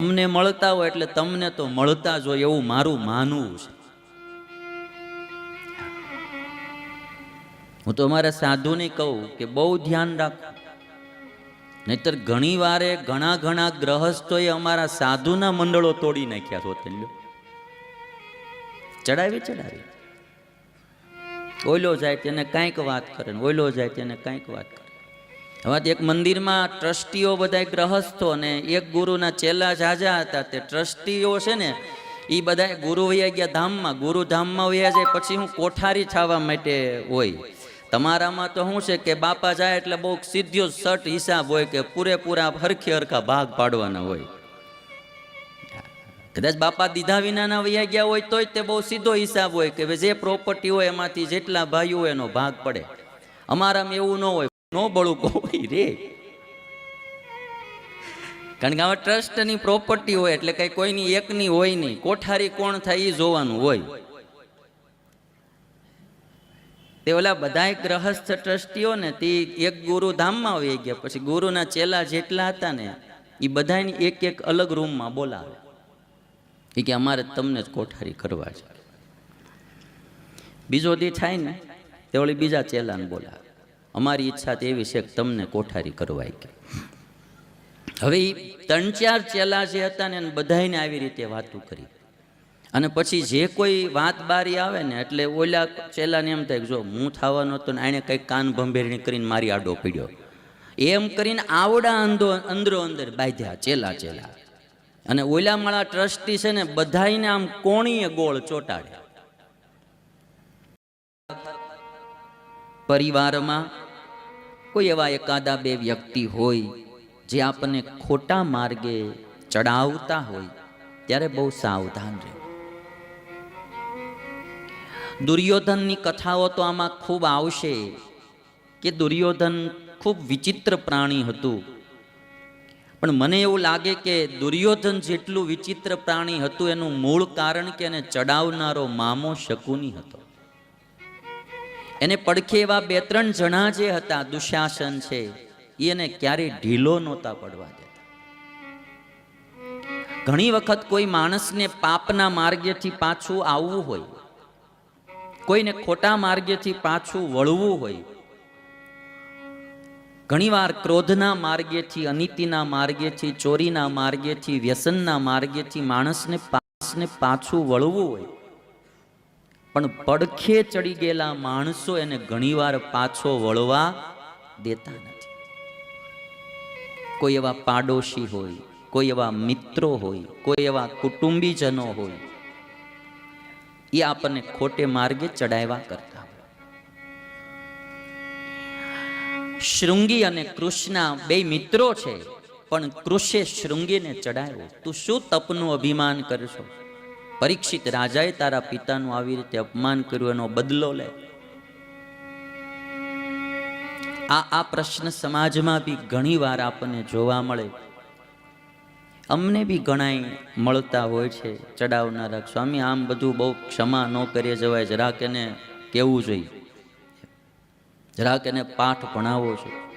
તમને મળતા હોય એટલે તમને તો મળતા જ હોય એવું મારું માનવું છે. હું તો અમારા સાધુને કહું કે બહુ ધ્યાન રાખો. નહીતર ઘણી વારે ઘણા ઘણા ગ્રહસ્થોએ અમારા સાધુના મંડળો તોડી નાખ્યા છો તેલ્યો ચડાવી ચડાવી. ઓઈલો જાય તેને કાંઈક વાત કરે ઓઈલો જાય તેને કાંઈક વાત કરે. હવે એક મંદિરમાં ટ્રસ્ટીઓ બધા ગ્રહસ્થો અને એક ગુરુના ચેલા જાજા હતા. તે ટ્રસ્ટીઓ છે ને એ બધા ગુરુ વયા ગયા ધામમાં. ગુરુ ધામમાં વયા જાય પછી હું કોઠારી છાવા માટે હોય. તમારામાં તો શું છે કે બાપા જાય એટલે બહુ સીધો સટ હિસાબ હોય કે પૂરેપૂરા હરખે હરખા ભાગ પાડવાના હોય. કદાચ બાપા દીધા વિનાના વયા ગયા હોય તોય તે બહુ સીધો હિસાબ હોય કે જે પ્રોપર્ટી હોય એમાંથી જેટલા ભાઈઓ એનો ભાગ પડે. અમારામાં એવું ન હોય. નો બળું કોઈ રે. કારણ કે આમાં ટ્રસ્ટની પ્રોપર્ટી હોય એટલે કઈ કોઈની એકની હોય નહીં. કોઠારી કોણ થાય એ જોવાનું હોય. તે ઓલા બધા ગ્રહસ્થ ટ્રસ્ટીઓ ને તે એક ગુરુ ધામમાં આવી ગયા. પછી ગુરુના ચેલા જેટલા હતા ને એ બધાની એક એક અલગ રૂમમાં બોલાવે. એ કે અમારે તમને જ કોઠારી કરવા છે. બીજો દી થાય ને, તે ઓલી બીજા ચેલાને બોલાવે. અમારી ઈચ્છા તો એવી છે કે તમને કોઠારી કરવાય કે. હવે ત્રણ ચાર ચેલા જે હતા ને એને બધાયને આવી રીતે વાતો કરી. અને પછી જે કોઈ વાત બારી આવે ને એટલે ઓલા ચેલાને એમ થાય જો હું થવાનો હતો ને આણે કંઈક કાન ભંભેરણી કરીને મારી આડો પીડ્યો. એમ કરીને આવડા અંધો અંદરો અંદર બાંધ્યા ચેલા ચેલા. અને ઓલા માળા ટ્રસ્ટી છે ને બધાને આમ કોણીએ ગોળ ચોટાડ્યા. પરિવારમાં કોઈ એવા એકાદા બે વ્યક્તિ હોય જે આપણને ખોટા માર્ગે ચડાવતા હોય, ત્યારે બહુ સાવધાન રહે. દુર્યોધનની કથાઓ તો આમાં ખૂબ આવશે કે દુર્યોધન ખૂબ વિચિત્ર પ્રાણી હતું. પણ મને એવું લાગે કે દુર્યોધન જેટલું વિચિત્ર પ્રાણી હતું, એનું મૂળ કારણ કે એને ચડાવનારો મામો શકુની હતો. એને પડખે એવા બે ત્રણ જણા જે હતા, દુશાસન છે એને ક્યારેય ઢીલો નહોતા પડવા દેતા. ઘણી વખત કોઈ માણસને પાપના માર્ગેથી પાછું આવવું હોય, કોઈને ખોટા માર્ગેથી પાછું વળવું હોય, ઘણીવાર ક્રોધના માર્ગેથી, અનીતિના માર્ગેથી, ચોરીના માર્ગેથી, વ્યસનના માર્ગેથી માણસને માણસને પાછું વળવું હોય પણ પડખે ચડી ગયેલા માણસો એને ઘણીવાર પાછો વળવા દેતા નથી. કોઈ એવા પાડોશી હોય, કોઈ એવા મિત્રો હોય, કોઈ એવા કુટુંબીજનો હોય, એ આપણને ખોટે માર્ગે ચડાવ્યા કરતા હોય. શૃંગી અને કૃષ્ણ બે મિત્રો છે, પણ કૃષે શૃંગીને ચડાવ્યો. તું શું તપનું અભિમાન કરશો? પરીક્ષિત રાજાએ તારા પિતાનું આવી રીતે અપમાન કર્યું એનો બદલો લે. આ આ પ્રશ્ન સમાજમાં બી ઘણી વાર આપણને જોવા મળે. અમને બી ઘણાય મળતા હોય છે, ચડાવનારા. સ્વામી, આમ બધું બહુ ક્ષમા ન કરીએ જવાય. જરાક એને કેવું જોઈએ. જરાક એને પાઠ ભણાવવો છે